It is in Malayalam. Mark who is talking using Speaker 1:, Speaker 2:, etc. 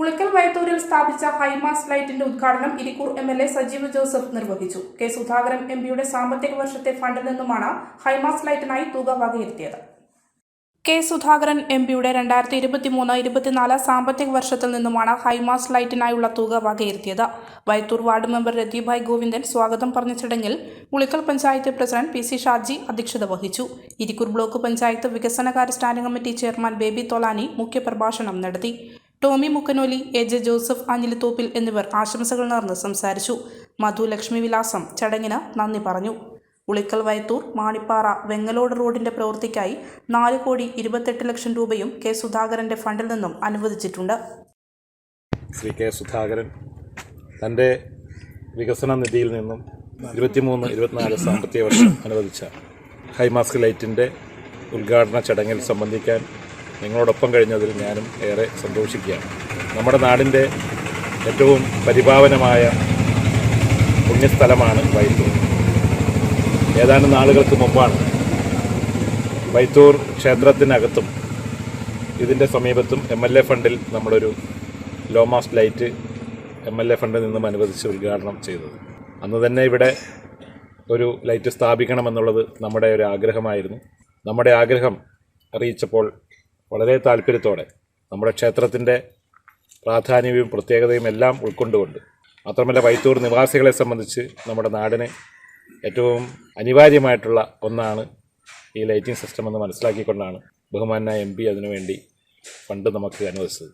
Speaker 1: ഉളിക്കൽ വയത്തൂരിൽ സ്ഥാപിച്ച ഹൈമാസ് ലൈറ്റിന്റെ ഉദ്ഘാടനം Irikkur M L A Sajeev Joseph നിർവഹിച്ചു. കെ സുധാകരൻ എം പിയുടെ സാമ്പത്തിക വർഷത്തെ ഫണ്ടിൽ നിന്നുമാണ് ഹൈമാസ് ലൈറ്റിനായി തുക വകയിരുത്തിയത്. കെ സുധാകരൻ എം പിയുടെ രണ്ടായിരത്തി ഇരുപത്തിമൂന്ന് ഇരുപത്തിനാല് സാമ്പത്തിക വർഷത്തിൽ നിന്നുമാണ് ഹൈമാസ് ലൈറ്റിനായുള്ള തുക വകയിരുത്തിയത്. വയത്തൂർ വാർഡ് മെമ്പർ രതിഭായ് ഗോവിന്ദൻ സ്വാഗതം പറഞ്ഞ ചടങ്ങിൽ Ulikkal panchayat president P C Shaji അധ്യക്ഷത വഹിച്ചു. ഇരിക്കൂർ ബ്ലോക്ക് പഞ്ചായത്ത് വികസനകാര്യ standing committee chairman Baby Tholani മുഖ്യപ്രഭാഷണം നടത്തി. ടോമി മുക്കനോലി എ ജെ ജോസഫ് അനിൽത്തോപ്പിൽ എന്നിവർ ആശംസകൾ നേർന്ന് സംസാരിച്ചു. മധു ലക്ഷ്മി വിലാസം ചടങ്ങിന് നന്ദി പറഞ്ഞു. ഉളിക്കൽ വയത്തൂർ മാണിപ്പാറ വെങ്ങലോട് റോഡിന്റെ പ്രവൃത്തിക്കായി നാല് കോടി ഇരുപത്തെട്ട് ലക്ഷം രൂപയും കെ സുധാകരന്റെ ഫണ്ടിൽ നിന്നും അനുവദിച്ചിട്ടുണ്ട്.
Speaker 2: ശ്രീ കെ സുധാകരൻ തന്റെ വികസന നിധിയിൽ നിന്നും ഇരുപത്തിമൂന്ന് ഇരുപത്തിനാല് സാമ്പത്തിക വർഷം അനുവദിച്ച ഹൈമാസ്ക് ലൈറ്റിന്റെ ഉദ്ഘാടന ചടങ്ങിൽ സംബന്ധിക്കാൻ നിങ്ങളോടൊപ്പം കഴിഞ്ഞതിൽ ഞാനും ഏറെ സന്തോഷിക്കുകയാണ്. നമ്മുടെ നാടിന്റെ ഏറ്റവും പരിപാവനമായ പുണ്യസ്ഥലമാണ് വൈത്തൂർ. ഏതാനും നാളുകൾക്ക് മുമ്പാണ് വൈത്തൂർ ക്ഷേത്രത്തിനകത്തും ഇതിന്റെ സമീപത്തും എം എൽ എ ഫണ്ടിൽ നമ്മളൊരു low mast light M L A ഫണ്ടിൽ നിന്നും അനുവദിച്ച് ഉദ്ഘാടനം ചെയ്തത്. അന്ന് തന്നെ ഇവിടെ ഒരു ലൈറ്റ് സ്ഥാപിക്കണമെന്നുള്ളത് നമ്മുടെ ഒരു ആഗ്രഹമായിരുന്നു. നമ്മുടെ ആഗ്രഹം അറിയിച്ചപ്പോൾ വളരെ താല്പര്യത്തോടെ നമ്മുടെ ക്ഷേത്രത്തിന്റെ പ്രാധാന്യവും പ്രത്യേകതയും എല്ലാം ഉൾക്കൊണ്ടുകൊണ്ട് മാത്രമല്ല വൈത്തൂർ നിവാസികളെ സംബന്ധിച്ച് നമ്മുടെ നാടിന് ഏറ്റവും അനിവാര്യമായിട്ടുള്ള ഒന്നാണ് ഈ ലൈറ്റിംഗ് സിസ്റ്റം എന്ന് മനസ്സിലാക്കിക്കൊണ്ടാണ് ബഹുമാനായ എം പി അതിനുവേണ്ടി ഫണ്ട് നമുക്ക് അനുവദിച്ചത്.